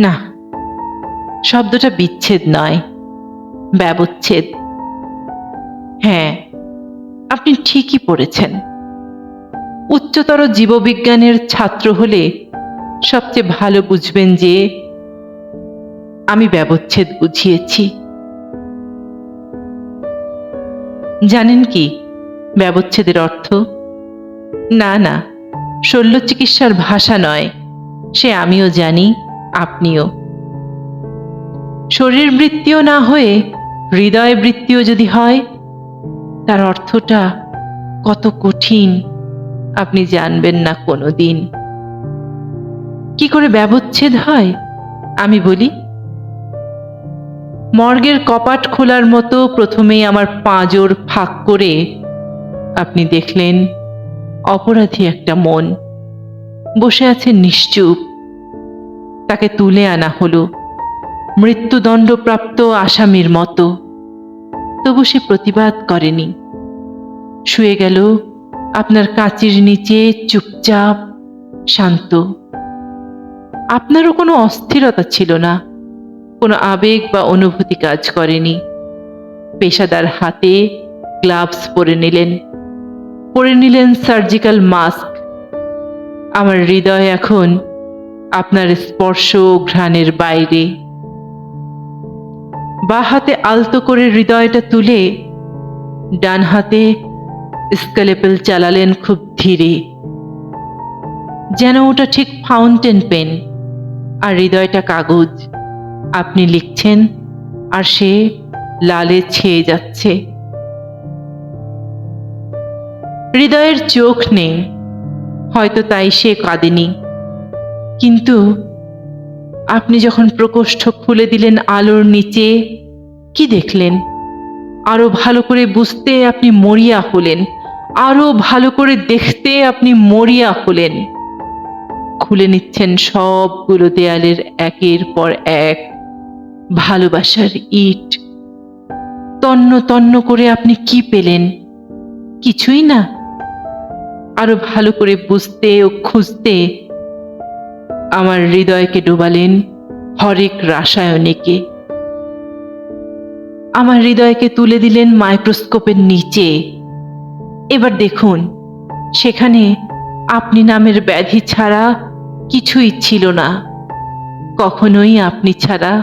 না, শব্দটা বিচ্ছেদ নয়, ব্যবচ্ছেদ। হ্যাঁ আপনি ঠিকই পড়েছেন। উচ্চতর জীববিজ্ঞানের ছাত্র হলে সবচেয়ে ভালো বুঝবেন যে, আমি ব্যবচ্ছেদ বুঝিয়েছি। জানেন কি, ব্যবচ্ছেদের অর্থ? না না শল্য চিকিৎসার ভাষা নয়, সে আমিও জানি। আপনিও। শরীর বৃত্তিও না হয়ে হৃদয় বৃত্তিও যদি হয়, তার অর্থটা কত কঠিন আপনি জানবেন না কোনো দিন কি করে ব্যবচ্ছেদ হয়, আমি বলি, মর্গের কপাট খোলার মতো প্রথমেই আমার পাঁজর ফাঁক করে আপনি দেখলেন অপরাধী একটা মন। বসে আছে নিশ্চুপ। তাকে তুলে আনা হলো। মৃত্যুদণ্ডপ্রাপ্ত আসামির মতো। তবু সে প্রতিবাদ করেনি। শুয়ে গেল, আপনার কাঁচির নিচে চুপচাপ শান্ত। আপনারও কোনো অস্থিরতা ছিল না। কোনো আবেগ বা অনুভূতি কাজ করেনি। পেশাদার হাতে গ্লাভস পরে নিলেন। পরে নিলেন সার্জিক্যাল মাস্ক। আমার হৃদয় এখন আপনার স্পর্শ ঘ্রাণের বাইরে। বা হাতে আলতো করে হৃদয়টা তুলে ডান হাতে স্কেলেপেল চালালেন খুব ধীরে। যেন ওটা ঠিক ফাউন্টেন পেন আর হৃদয়টা কাগজ। আপনি লিখছেন আর সে লালে ছেয়ে যাচ্ছে। হৃদয়ের চোখ নেই, হয়তো তাই সে কাঁদেনি। কিন্তু আপনি যখন প্রকোষ্ঠ খুলে দিলেন আলোর নিচে, কি দেখলেন? আরও ভালো করে বুঝতে আপনি মরিয়া হলেন। আরও ভালো করে দেখতে আপনি মরিয়া হলেন। খুলে নিচ্ছেন সবগুলো দেয়ালের একের পর এক ভালোবাসার ইট। তন্ন তন্ন করে আপনি কি পেলেন? কিছুই না। আরও ভালো করে বুঝতে ও খুঁজতে আমার হৃদয়কে ডোবালেন হরেক রাসায়নিকে। আমার হৃদয়কে তুলে দিলেন মাইক্রোস্কোপের নিচে। এবার দেখুন, সেখানে আপনি নামের ব্যাধি ছাড়া কিছুই ছিল না। কখনোই আপনি ছাড়া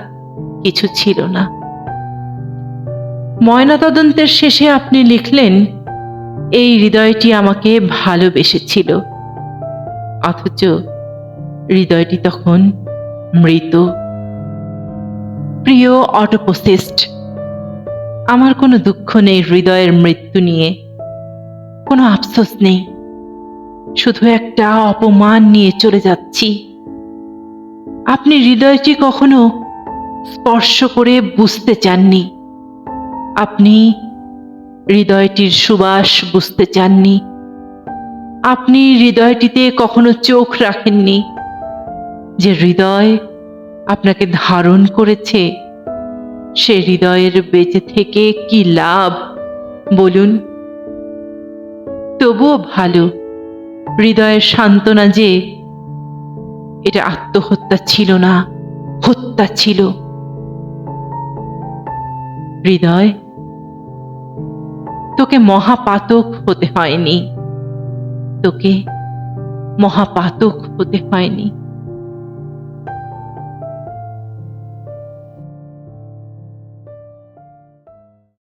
কিছু ছিল না। ময়নাতদন্তের শেষে আপনি লিখলেন, এই হৃদয়টি আমাকে ভালোবেসেছিল। অথচ হৃদয়টি তখন মৃত। প্রিয় অটোপোসিস্ট, আমার কোনো দুঃখ নেই হৃদয়ের মৃত্যু নিয়ে। কোনো আফসোস নেই। শুধু একটা অপমান নিয়ে চলে যাচ্ছি। আপনি হৃদয়টি কখনো স্পর্শ করে বুঝতে চাননি। আপনি হৃদয়টির সুবাস বুঝতে চাননি। আপনি হৃদয়টিতে কখনো চোখ রাখেননি। যে হৃদয় আপনাকে ধারণ করেছে, সে হৃদয়ের বেঁচে থেকে কি লাভ? বলুন। তবুও ভালো, হৃদয়ের সান্ত্বনা যে, এটা আত্মহত্যা ছিল না, হত্যা ছিল। হৃদয়, তোকে মহাপাতক হতে হয়নি। তোকে মহাপাতক হতে হয়নি।